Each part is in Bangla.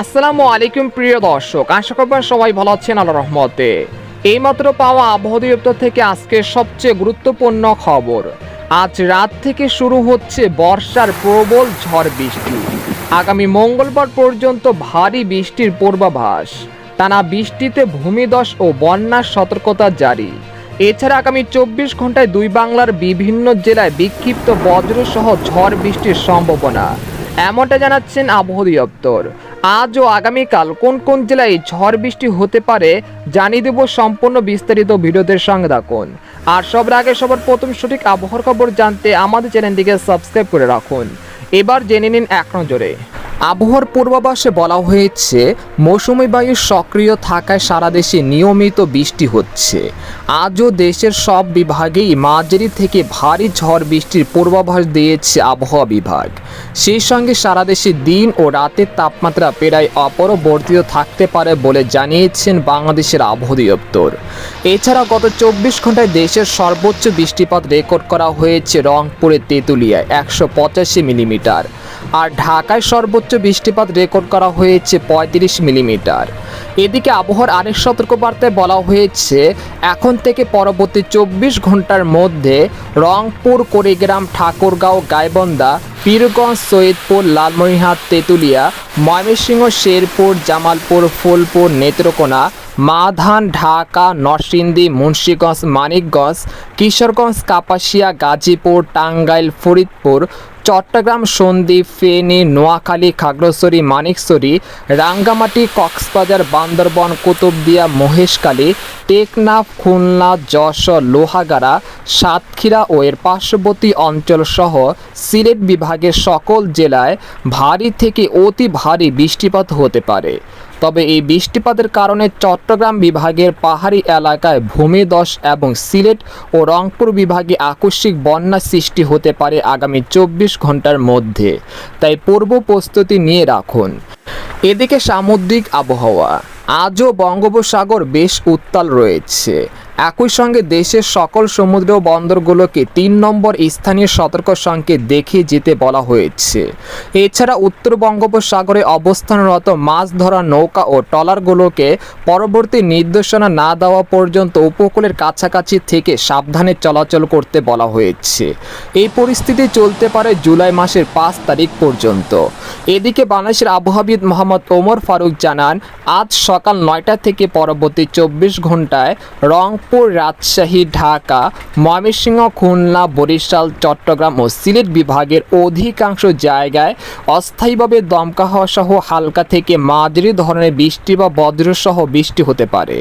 আসসালামু আলাইকুম, প্রিয় দর্শক। আশা করবেন সবাই ভালো আছেন আল্লাহ রহমতে। এইমাত্র পাওয়া আবহাওয়া দপ্তর থেকে আজকে সবচেয়ে গুরুত্বপূর্ণ খবর। আজ রাত থেকে শুরু হচ্ছে বর্ষার প্রবল ঝড় বৃষ্টি। আগামী মঙ্গলবার পর্যন্ত ভারী বৃষ্টির পূর্বাভাস। টানা বৃষ্টিতে ভূমিধস ও বন্যার সতর্কতা জারি। এছাড়া আগামী চব্বিশ ঘন্টায় দুই বাংলার বিভিন্ন জেলায় বিক্ষিপ্ত বজ্রসহ ঝড় বৃষ্টির সম্ভাবনা। এমনটা জানাচ্ছেন আবহাওয়া দপ্তর। আজ ও আগামীকাল কোন কোন জেলায় ঝড় বৃষ্টি হতে পারে জানিয়ে দেব সম্পূর্ণ বিস্তারিত ভিডিওদের সঙ্গে থাকুন। আর সবার আগে সবার প্রথম সঠিক আবহাওয়ার খবর জানতে আমাদের চ্যানেলটিকে সাবস্ক্রাইব করে রাখুন। এবার জেনে নিন এক নজরে। আবহাওয়ার পূর্বাভাসে বলা হয়েছে, মৌসুমি বায়ু সক্রিয় থাকায় সারা দেশে নিয়মিত বৃষ্টি হচ্ছে। আজও দেশের সব বিভাগেই মাঝারি থেকে ভারী ঝড় বৃষ্টির পূর্বাভাস দিয়েছে আবহাওয়া বিভাগ। সেই সঙ্গে সারা দেশে দিন ও রাতের তাপমাত্রা প্রায় অপরবর্তিত থাকতে পারে বলে জানিয়েছেন বাংলাদেশের আবহাওয়া দপ্তর। এছাড়া গত চব্বিশ ঘন্টায় দেশের সর্বোচ্চ বৃষ্টিপাত রেকর্ড করা হয়েছে রংপুরের তেঁতুলিয়ায় একশো পঁচাশি মিলিমিটার। আর ঢাকায় সর্বোচ্চ বৃষ্টিপাত রেকর্ড করা হয়েছে পঁয়ত্রিশ মিলিমিটার। এদিকে আবহাওয়ার আরেক সতর্কবার্তায় বলা হয়েছে, এখন থেকে পরবর্তী চব্বিশ ঘণ্টার মধ্যে রংপুর, কুড়িগ্রাম, ঠাকুরগাঁও, গাইবন্ধা, পীরগঞ্জ, সৈয়দপুর, লালমনিরহাট, তেঁতুলিয়া, ময়মনসিংহ, শেরপুর, জামালপুর, ফুলপুর, নেত্রকোনা মাধান ঢাকা, নরসিংদী, মুন্সীগঞ্জ, মানিকগঞ্জ, কিশোরগঞ্জ, কাপাসিয়া, গাজীপুর, টাঙ্গাইল, ফরিদপুর চট্টগ্রাম, সন্দ্বীপ, ফেনী, নোয়াখালী, খাগড়াছড়ি, মানিকছড়ি, রাঙ্গামাটি, কক্সবাজার, বান্দরবন, কুতুবদিয়া, মহেশখালী, টেকনাফ, খুলনা, যশোর, লোহাগাড়া, সাতক্ষীরা ও এর পার্শ্ববর্তী অঞ্চল সহ সিলেট বিভাগের সকল জেলায় ভারী থেকে অতি ভারী বৃষ্টিপাত হতে পারে। তবে এই বৃষ্টিপাতের কারণে চট্টগ্রাম বিভাগের পাহাড়ি এলাকায় ভূমিধস এবং সিলেট ও রংপুর বিভাগে আকস্মিক বন্যা সৃষ্টি হতে পারে আগামী চব্বিশ ঘণ্টার মধ্যে। তাই পূর্ব প্রস্তুতি নিয়ে রাখুন। এদিকে সামুদ্রিক আবহাওয়া। আজও বঙ্গোপসাগর বেশ উত্তাল রয়েছে। একই সঙ্গে দেশের সকল সমুদ্র বন্দরগুলোকে তিন নম্বর স্থানীয় সতর্ক সংকেত দেখিয়ে যেতে বলা হয়েছে। এছাড়া উত্তর বঙ্গোপসাগরে অবস্থানরত মাছ ধরা নৌকা ও ট্রলারগুলোকে পরবর্তী নির্দেশনা না দেওয়া পর্যন্ত উপকূলের কাছাকাছি থেকে সাবধানে চলাচল করতে বলা হয়েছে। এই পরিস্থিতি চলতে পারে জুলাই মাসের পাঁচ তারিখ পর্যন্ত। এদিকে বাংলাদেশের আবহাওয়াবিদ মোহাম্মদ ওমর ফারুক জানান, আজ সকাল নয়টা থেকে পরবর্তী চব্বিশ ঘন্টায় রংপুর রাজশাহী, ঢাকা, ময়মনসিংহ, খুলনা, বরিশাল, চট্টগ্রাম ও সিলেট বিভাগের অধিকাংশ জায়গায় অস্থায়ীভাবে দমকা হওয়া সহ হালকা থেকে মাঝারি ধরনের বৃষ্টি বা বজ্রসহ বৃষ্টি হতে পারে।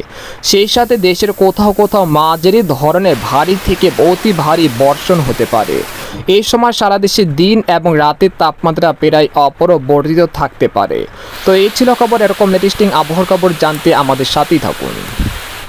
সেই সাথে দেশের কোথাও কোথাও মাঝারি ধরনের ভারী থেকে অতি ভারী বর্ষণ হতে পারে। এই সময় সারা দেশে দিন এবং রাতের তাপমাত্রা প্রায় অপরবর্তিত থাকতে পারে। তো এই ছিল খবর, এরকম লেটেস্টিং আবহাওয়ার খবর জানতে আমাদের সাথেই থাকুন।